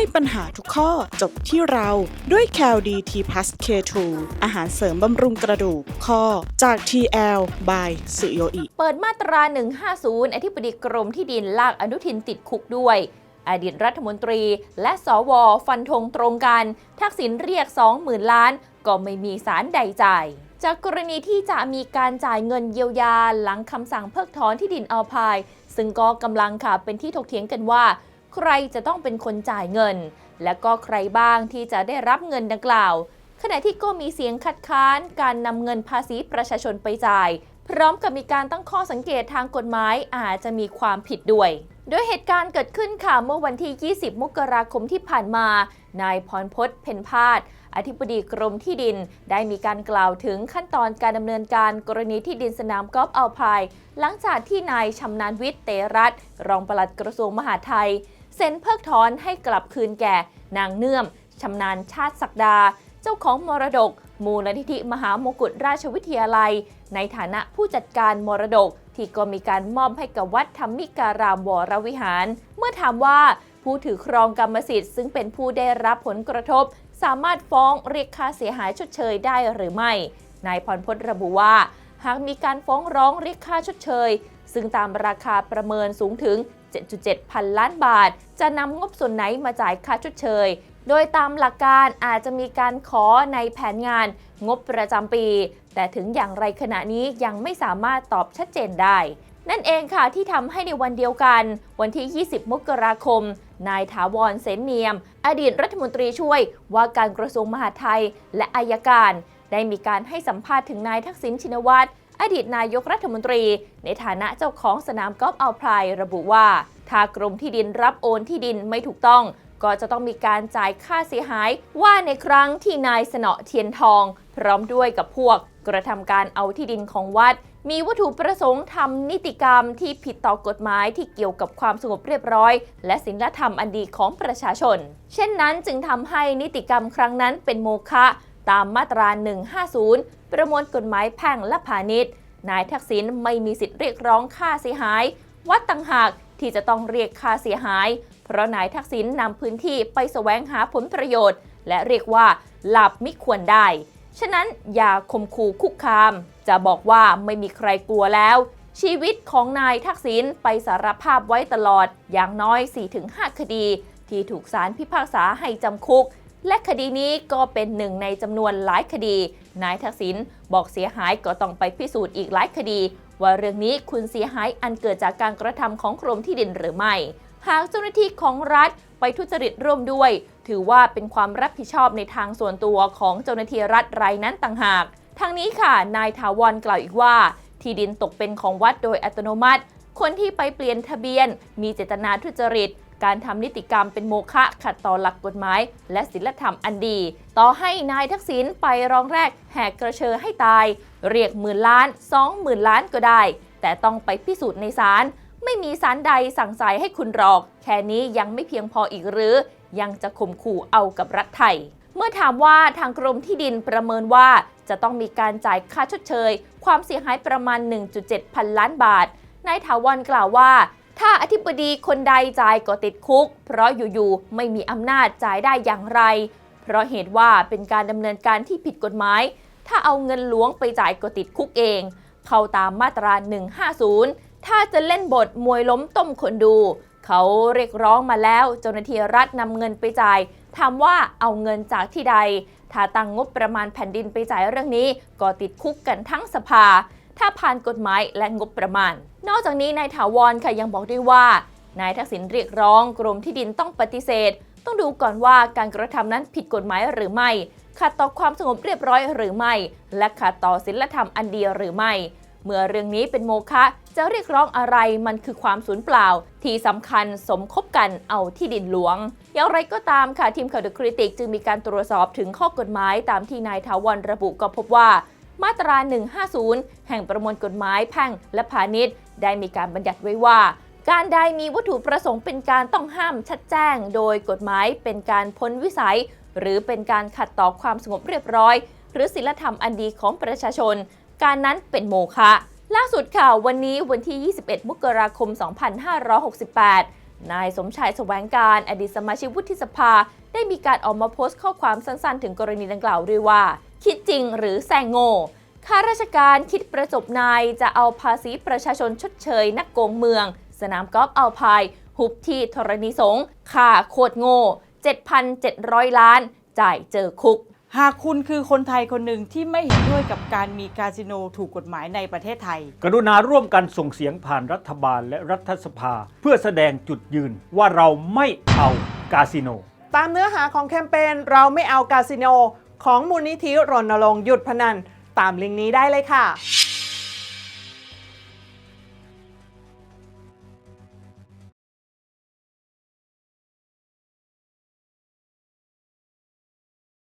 ให้ปัญหาทุกข้อจบที่เราด้วย c a l d t p l u s K2 อาหารเสริมบำรุงกระดูกข้อจาก TL by สุโยอิ เปิดมาตรา 150 อธิบดีกรมที่ดินลากอนุทินติดคุกด้วย อดีตรัฐมนตรีและสวฟันธงตรงกัน ทักษิณเรียก 20,000 ล้าน ก็ไม่มีสารใดจ่ายจากกรณีที่จะมีการจ่ายเงินเยียวยาหลังคำสั่งเพิกถอนที่ดินอัลพาย ซึ่งก็กำลังค่ะเป็นที่ถกเถียงกันว่า ใครจะต้องเป็นคนจ่ายเงิน และก็ใครบ้างที่จะได้รับเงินดังกล่าว ขณะที่ก็มีเสียงคัดค้านการนำเงินภาษีประชาชนไปจ่าย พร้อมกับมีการตั้งข้อสังเกตทางกฎหมายอาจจะมีความผิดด้วยโดยเหตุการณ์เกิดขึ้นค่ะเมื่อวันที่ 20 มกราคมที่ผ่านมา นายพรพศเพ็ญพาดอธิบดีกรมที่ดิน ได้มีการกล่าวถึงขั้นตอนการดำเนินการกรณีที่ดินสนามกอล์ฟอัลพายหลังจากที่นายชำนาญวิทย์เตรัตน์รองปลัดกระทรวงมหาดไทย เซ็นเพิกถอนให้กลับคืนแก่ นางเนื่อมชำนาญชาติศักดา เจ้าของมรดก มูลนิธิมหามกุฎราชวิทยาลัย ในฐานะผู้จัดการมรดก ที่ก็มีการมอบให้กับวัดธรรมิการามวรวิหาร เมื่อถามว่าผู้ถือครองกรรมสิทธิ์ซึ่งเป็นผู้ได้รับผลกระทบ สามารถฟ้องเรียกค่าเสียหายชดเชยได้หรือไม่ นายพรพจน์ระบุว่า หากมีการฟ้องร้องเรียกค่าชดเชย ซึ่งตามราคาประเมินสูงถึง 7.7 พันล้านบาท จะนำงบส่วนไหนมาจ่ายค่าชดเชย โดยตามหลักการอาจจะมีการขอในแผนงานงบประจำปี แต่ถึงอย่างไรขณะนี้ยังไม่สามารถตอบชัดเจนได้ นั่นเองค่ะที่ทำให้ในวันเดียวกัน วันที่ 20 มกราคมนายถาวรเสนเนียม อดีตรัฐมนตรีช่วยว่าการกระทรวงมหาดไทยและอายการ ได้มีการให้สัมภาษณ์ถึงนายทักษิณชินวัตร อดีตนายกรัฐมนตรี ในฐานะเจ้าของสนามกอล์ฟอัลพลายระบุว่า ถ้ากรมที่ดินรับโอนที่ดินไม่ถูกต้อง ก็จะต้องมีการจ่ายค่าเสียหายว่าในครั้งที่นายสนอเทียนทอง พร้อมด้วยกับพวก กระทำการเอาที่ดินของวัด มีวัตถุประสงค์ทำนิติกรรมที่ผิดต่อกฎหมายที่เกี่ยวกับความสงบเรียบร้อย และศีลธรรมอันดีของประชาชน เช่นนั้นจึงทำให้นิติกรรมครั้งนั้นเป็นโมฆะตามมาตรา 150 ประมวลกฎหมายแพ่งและพาณิชย์ นายทักษิณไม่มีสิทธิ์เรียกร้องค่าเสียหาย วัดต่างหากที่จะต้องเรียกค่าเสียหาย เพราะนายทักษิณนำพื้นที่ไปแสวงหาผลประโยชน์ และเรียกว่าหลับมิควรได้ ฉะนั้นอย่าคมคู่คุกคาม จะบอกว่าไม่มีใครกลัวแล้ว ชีวิตของนายทักษิณไปสารภาพไว้ตลอดอย่างน้อย 4-5 คดี ที่ถูกศาลพิพากษาให้จำคุก และคดีนี้ก็เป็นหนึ่งในจำนวนหลายคดี นายทักษิณบอกเสียหายก็ต้องไปพิสูจน์อีกหลายคดี ว่าเรื่องนี้คุณเสียหายอันเกิดจากการกระทำของกรมที่ดินหรือไม่ หากเจ้าหน้าที่ของรัฐไปทุจริตร่วมด้วย ถือว่าเป็นความรับผิดชอบในทางส่วนตัวของเจ้าหน้าที่รัฐรายนั้นต่างหากทางนี้ค่ะ นายถาวรกล่าวอีกว่า ที่ดินตกเป็นของวัดโดยอัตโนมัติ คนที่ไปเปลี่ยนทะเบียน มีเจตนาทุจริต การทำนิติกรรมเป็นโมฆะขัดต่อหลักกฎหมาย และศีลธรรมอันดี ต่อให้นายทักษิณไปร้องแรกแหกกระเชอให้ตาย เรียกหมื่นล้านสองหมื่นล้านก็ได้ แต่ต้องไปพิสูจน์ในศาลไม่มีสารใดสั่งสายให้คุณหรอก แค่นี้ยังไม่เพียงพออีกหรือ ยังจะข่มขู่เอากับรัฐไทย เมื่อถามว่าทางกรมที่ดินประเมินว่าจะต้องมีการจ่ายค่าชดเชย ความเสียหายประมาณ 1.7 พันล้านบาทนายถาวรกล่าวว่า ถ้าอธิบดีคนใดจ่ายก็ติดคุก เพราะอยู่ๆไม่มีอำนาจจ่ายได้อย่างไร เพราะเหตุว่าเป็นการดำเนินการที่ผิดกฎหมาย ถ้าเอาเงินหลวงไปจ่ายก็ติดคุกเอง เข้าตามมาตรา 150 ถ้าจะเล่นบทมวยล้มต้มคนดู เขาเรียกร้องมาแล้วเจ้าหน้าที่รัฐนำเงินไปจ่ายถามว่าเอาเงินจากที่ใด ถ้าตั้งงบประมาณแผ่นดินไปจ่ายเรื่องนี้ ก็ติดคุกกันทั้งสภา ถ้าผ่านกฎหมายและงบประมาณ นอกจากนี้นายถาวรค่ะยังบอกด้วยว่า นายทักษิณเรียกร้องกรมที่ดินต้องปฏิเสธ ต้องดูก่อนว่าการกระทำนั้นผิดกฎหมายหรือไม่ขัดต่อความสงบเรียบร้อยหรือไม่ และขัดต่อศีลธรรมอันเดียหรือไม่ เมื่อเรื่องนี้เป็นโมฆะจะเรียกร้องอะไรมันคือความสูญเปล่า ที่สำคัญสมคบกันเอาที่ดินหลวง อย่างไรก็ตามค่ะทีมข่าวเดอะคริติกจึงมีการตรวจสอบถึงข้อกฎหมายตามที่นายถาวรระบุก็พบว่า มาตรา 150 แห่งประมวลกฎหมายแพ่งและพาณิชย์ ได้มีการบัญญัติไว้ว่า การใดมีวัตถุประสงค์เป็นการต้องห้ามชัดแจ้ง โดยกฎหมายเป็นการพ้นวิสัย หรือเป็นการขัดต่อความสงบเรียบร้อย หรือศีลธรรมอันดีของประชาชน การนั้นเป็นโมฆะล่าสุดค่ะวันนี้วันที่ 21 มกราคม 2568 นายสมชายแสวงการอดีตสมาชิกวุฒิสภา ได้มีการออกมาโพสต์ข้อความสั้นๆ ถึงกรณีดังกล่าวด้วยว่า คิดจริงหรือแซงโง่ข้าราชการคิดประจบนายจะเอาภาษีประชาชนชดเชยนักโกงเมือง สนามกอล์ฟอัลพายหุบที่ธรณีสงฆ์ค่าโคตรโง่ 7,700 ล้าน จ่ายเจอคุก หากคุณคือคนไทยคนหนึ่งที่ไม่เห็นด้วยกับการมีคาสิโนถูกกฎหมายในประเทศไทย กรุณาร่วมกันส่งเสียงผ่านรัฐบาลและรัฐสภา เพื่อแสดงจุดยืนว่าเราไม่เอากาสิโน ตามเนื้อหาของแคมเปญเราไม่เอากาสิโน ของมูลนิธิรณรงค์หยุดพนัน ตามลิงก์นี้ได้เลยค่ะ